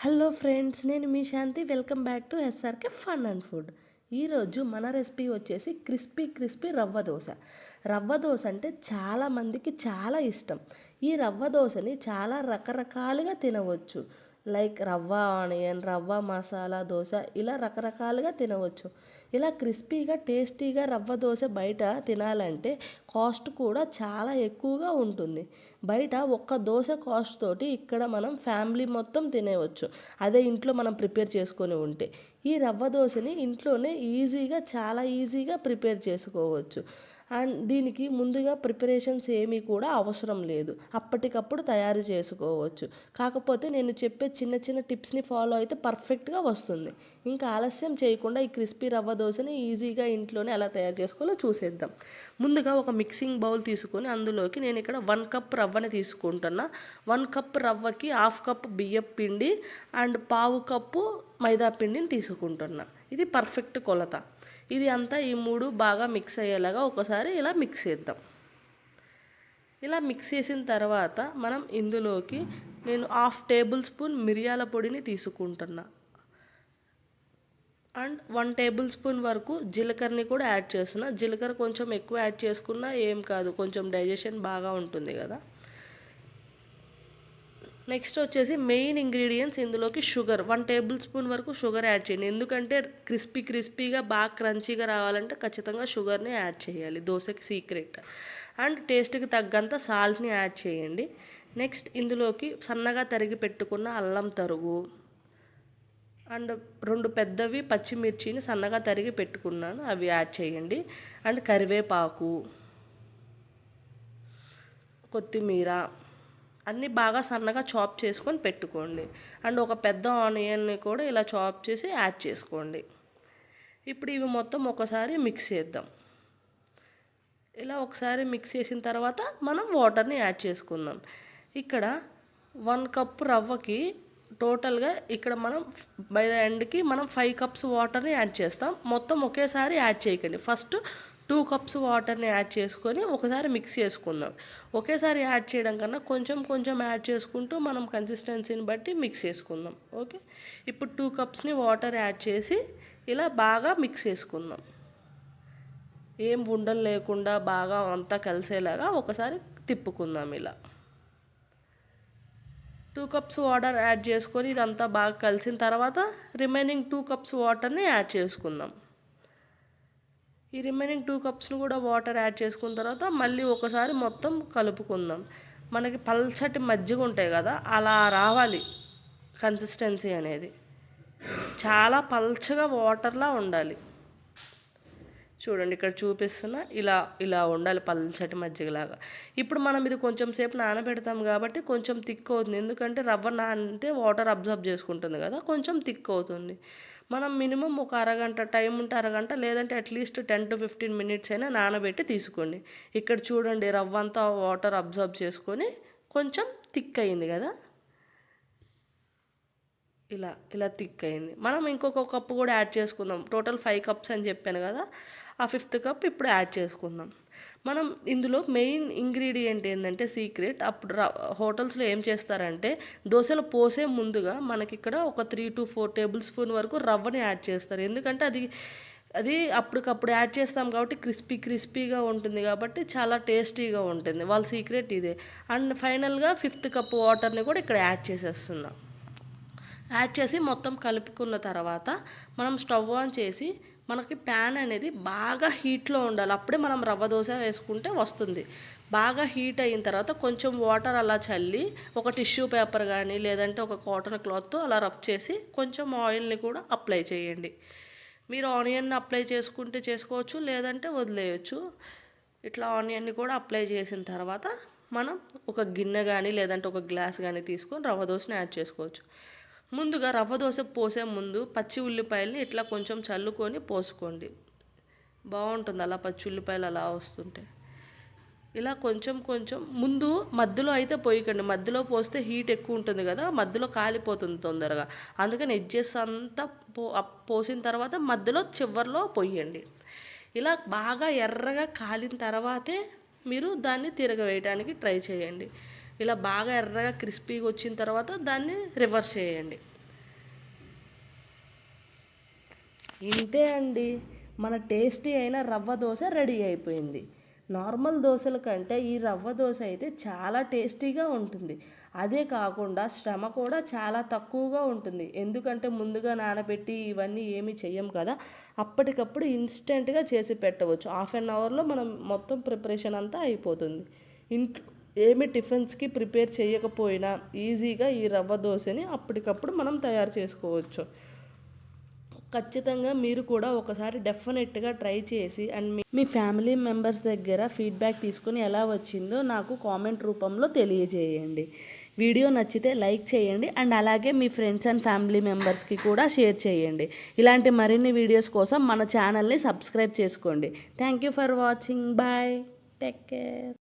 Hello friends నేను మీ Shanti. Welcome back to SRK fun and food. ఈరోజు మన recipe వచ్చేసి క్రిస్పీ క్రిస్పీ రవ్వ దోశ. రవ్వ దోశ అంటే చాలా మందికి చాలా ఇష్టం. ఈ రవ్వ దోశని చాలా రకరకాలుగా తినవచ్చు. లైక్ రవ్వ ఆనియన్ రవ్వ మసాలా దోశ ఇలా రకరకాలుగా తినవచ్చు. ఇలా క్రిస్పీగా టేస్టీగా రవ్వ దోశ బయట తినాలంటే కాస్ట్ కూడా చాలా ఎక్కువగా ఉంటుంది. బయట ఒక్క దోశ కాస్ట్ తోటి ఇక్కడ మనం ఫ్యామిలీ మొత్తం తినేవచ్చు అదే ఇంట్లో మనం ప్రిపేర్ చేసుకొని ఉంటే. ఈ రవ్వ దోశని ఇంట్లోనే ఈజీగా చాలా ఈజీగా ప్రిపేర్ చేసుకోవచ్చు. అండ్ దీనికి ముందుగా ప్రిపరేషన్స్ ఏమీ కూడా అవసరం లేదు. అప్పటికప్పుడు తయారు చేసుకోవచ్చు. కాకపోతే నేను చెప్పే చిన్న చిన్న టిప్స్ని ఫాలో అయితే పర్ఫెక్ట్గా వస్తుంది. ఇంకా ఆలస్యం చేయకుండా ఈ క్రిస్పీ రవ్వ దోశని ఈజీగా ఇంట్లోనే ఎలా తయారు చేసుకోవాలో చూసేద్దాం. ముందుగా ఒక మిక్సింగ్ బౌల్ తీసుకొని అందులోకి నేను ఇక్కడ వన్ కప్ రవ్వని తీసుకుంటున్నా. వన్ కప్ రవ్వకి హాఫ్ కప్ బియ్యం పిండి అండ్ పావు కప్పు మైదా పిండిని తీసుకుంటున్నా. ఇది పర్ఫెక్ట్ కొలత. ఇది అంతా ఈ మూడు బాగా మిక్స్ అయ్యేలాగా ఒకసారి ఇలా మిక్స్ చేద్దాం. ఇలా మిక్స్ చేసిన తర్వాత మనం ఇందులోకి నేను హాఫ్ టేబుల్ స్పూన్ మిరియాల పొడిని తీసుకుంటున్నా. అండ్ వన్ టేబుల్ స్పూన్ వరకు జీలకర్రని కూడా యాడ్ చేస్తున్నా. జీలకర్ర కొంచెం ఎక్కువ యాడ్ చేసుకున్నా ఏం కాదు కొంచెం డైజెషన్ బాగా ఉంటుంది కదా. నెక్స్ట్ వచ్చేసి మెయిన్ ఇంగ్రీడియంట్స్ ఇందులోకి షుగర్ వన్ టేబుల్ స్పూన్ వరకు షుగర్ యాడ్ చేయండి. ఎందుకంటే క్రిస్పీ క్రిస్పీగా బాగా క్రంచీగా రావాలంటే ఖచ్చితంగా షుగర్ని యాడ్ చేయాలి. దోశకి సీక్రెట్ అండ్ టేస్ట్కి తగ్గంత సాల్ట్ని యాడ్ చేయండి. నెక్స్ట్ ఇందులోకి సన్నగా తరిగి పెట్టుకున్న అల్లం తరుగు. అండ్ రెండు పెద్దవి పచ్చిమిర్చిని సన్నగా తరిగి పెట్టుకున్నాను. అవి యాడ్ చేయండి. అండ్ కరివేపాకు కొత్తిమీర అన్నీ బాగా సన్నగా చాప్ చేసుకొని పెట్టుకోండి. అండ్ ఒక పెద్ద ఆనియన్ని కూడా ఇలా చాప్ చేసి యాడ్ చేసుకోండి. ఇప్పుడు ఇవి మొత్తం ఒకసారి మిక్స్ చేద్దాం. ఇలా ఒకసారి మిక్స్ చేసిన తర్వాత మనం వాటర్ని యాడ్ చేసుకుందాం. ఇక్కడ వన్ కప్ రవ్వకి టోటల్గా ఇక్కడ మనం బై ద ఎండ్కి మనం ఫైవ్ కప్స్ వాటర్ని యాడ్ చేస్తాం. మొత్తం ఒకేసారి యాడ్ చేయకండి. ఫస్ట్ టూ కప్స్ వాటర్ని యాడ్ చేసుకొని ఒకసారి మిక్స్ చేసుకుందాం. ఒకేసారి యాడ్ చేయడం కన్నా కొంచెం కొంచెం యాడ్ చేసుకుంటూ మనం కన్సిస్టెన్సీని బట్టి మిక్స్ చేసుకుందాం. ఓకే? ఇప్పుడు టూ కప్స్ని వాటర్ యాడ్ చేసి ఇలా బాగా మిక్స్ చేసుకుందాం. ఏం ఉండలు లేకుండా బాగా అంతా కలిసేలాగా ఒకసారి తిప్పుకుందాం ఇలా. టూ కప్స్ వాటర్ యాడ్ చేసుకొని ఇదంతా బాగా కలిసిన తర్వాత రిమైనింగ్ టూ కప్స్ వాటర్ని యాడ్ చేసుకుందాం. ఈ రిమైనింగ్ టూ కప్స్ను కూడా వాటర్ యాడ్ చేసుకున్న తర్వాత మళ్ళీ ఒకసారి మొత్తం కలుపుకుందాం. మనకి పల్చటి మజ్జిగ ఉంటాయి కదా అలా రావాలి కన్సిస్టెన్సీ అనేది. చాలా పల్చగా వాటర్లా ఉండాలి. చూడండి ఇక్కడ చూపిస్తున్నా. ఇలా ఇలా ఉండాలి పల్చటి మజ్జిగలాగా. ఇప్పుడు మనం ఇది కొంచెం సేపు నానబెడతాం కాబట్టి కొంచెం థిక్ అవుతుంది. ఎందుకంటే రవ్వ నానితే వాటర్ అబ్జర్వ్ చేసుకుంటుంది కదా కొంచెం థిక్ అవుతుంది. మనం మినిమం ఒక అరగంట టైం ఉంటే అరగంట లేదంటే at least ten to fifteen minutes అయినా నానబెట్టి తీసుకోండి. ఇక్కడ చూడండి రవ్వ అంతా వాటర్ అబ్జర్బ్ చేసుకొని కొంచెం థిక్ అయింది కదా. ఇలా ఇలా థిక్ అయింది. మనం ఇంకొక కప్పు కూడా యాడ్ చేసుకుందాం. టోటల్ ఫైవ్ కప్స్ అని చెప్పాను కదా. ఆ ఫిఫ్త్ కప్ ఇప్పుడు యాడ్ చేసుకుందాం. మనం ఇందులో మెయిన్ ఇంగ్రీడియంట్ ఏంటంటే సీక్రెట్. అప్పుడు హోటల్స్లో ఏం చేస్తారంటే దోశలు పోసే ముందుగా మనకి ఇక్కడ ఒక three to four tablespoon వరకు రవ్వని యాడ్ చేస్తారు. ఎందుకంటే అది అది అప్పటికప్పుడు యాడ్ చేస్తాం కాబట్టి క్రిస్పీ క్రిస్పీగా ఉంటుంది కాబట్టి చాలా టేస్టీగా ఉంటుంది. వాళ్ళ సీక్రెట్ ఇదే. అండ్ ఫైనల్గా ఫిఫ్త్ కప్ వాటర్ని కూడా ఇక్కడ యాడ్ చేసేస్తున్నాం. యాడ్ చేసి మొత్తం కలుపుకున్న తర్వాత మనం స్టవ్ ఆన్ చేసి మనకి ప్యాన్ అనేది బాగా హీట్లో ఉండాలి. అప్పుడే మనం రవ్వ దోశ వేసుకుంటే వస్తుంది. బాగా హీట్ అయిన తర్వాత కొంచెం వాటర్ అలా చల్లి ఒక టిష్యూ పేపర్ కానీ లేదంటే ఒక కాటన్ క్లాత్తో అలా రఫ్ చేసి కొంచెం ఆయిల్ని కూడా అప్లై చేయండి. మీరు ఆనియన్ని అప్లై చేసుకుంటే చేసుకోవచ్చు లేదంటే వదిలేయచ్చు. ఇట్లా ఆనియన్ని కూడా అప్లై చేసిన తర్వాత మనం ఒక గిన్నె కానీ లేదంటే ఒక గ్లాస్ కానీ తీసుకొని రవ్వ దోశని యాడ్ చేసుకోవచ్చు. ముందుగా రవ్వ దోశ పోసే ముందు పచ్చి ఉల్లిపాయలని ఇట్లా కొంచెం చల్లుకొని పోసుకోండి. బాగుంటుంది అలా పచ్చి ఉల్లిపాయలు అలా వస్తుంటే. ఇలా కొంచెం కొంచెం ముందు మధ్యలో అయితే పోయకండి. మధ్యలో పోస్తే హీట్ ఎక్కువ ఉంటుంది కదా మధ్యలో కాలిపోతుంది తొందరగా. అందుకని ఎడ్జెస్ అంతా పో పోసిన తర్వాత మధ్యలో చివరిలో పొయ్యండి ఇలా బాగా ఎర్రగా కాలిన తర్వాతే మీరు దాన్ని తిరగవేయడానికి ట్రై చేయండి. ఇలా బాగా ఎర్రగా క్రిస్పీగా వచ్చిన తర్వాత దాన్ని రివర్స్ చేయండి. ఇంతే అండి. మన టేస్టీ అయిన రవ్వ దోశ రెడీ అయిపోయింది. నార్మల్ దోశల కంటే ఈ రవ్వ దోశ అయితే చాలా టేస్టీగా ఉంటుంది. అదే కాకుండా శ్రమ కూడా చాలా తక్కువగా ఉంటుంది. ఎందుకంటే ముందుగా నానబెట్టి ఇవన్నీ ఏమీ చెయ్యం కదా. అప్పటికప్పుడు ఇన్స్టెంట్గా చేసి పెట్టవచ్చు. హాఫ్ అన్ అవర్లో మనం మొత్తం ప్రిపరేషన్ అంతా అయిపోతుంది. ఇంట్లో ఏమి టిఫిన్స్కి ప్రిపేర్ చేయకపోయినా ఈజీగా ఈ రవ్వ దోశని అప్పటికప్పుడు మనం తయారు చేసుకోవచ్చు. ఖచ్చితంగా మీరు కూడా ఒకసారి డెఫినెట్గా ట్రై చేసి అండ్ మీ మీ ఫ్యామిలీ మెంబర్స్ దగ్గర ఫీడ్బ్యాక్ తీసుకుని ఎలా వచ్చిందో నాకు కామెంట్ రూపంలో తెలియజేయండి. వీడియో నచ్చితే లైక్ చేయండి అండ్ అలాగే మీ ఫ్రెండ్స్ అండ్ ఫ్యామిలీ మెంబర్స్కి కూడా షేర్ చేయండి. ఇలాంటి మరిన్ని వీడియోస్ కోసం మన ఛానల్ని సబ్స్క్రైబ్ చేసుకోండి. Thank you for watching. Bye. Take care.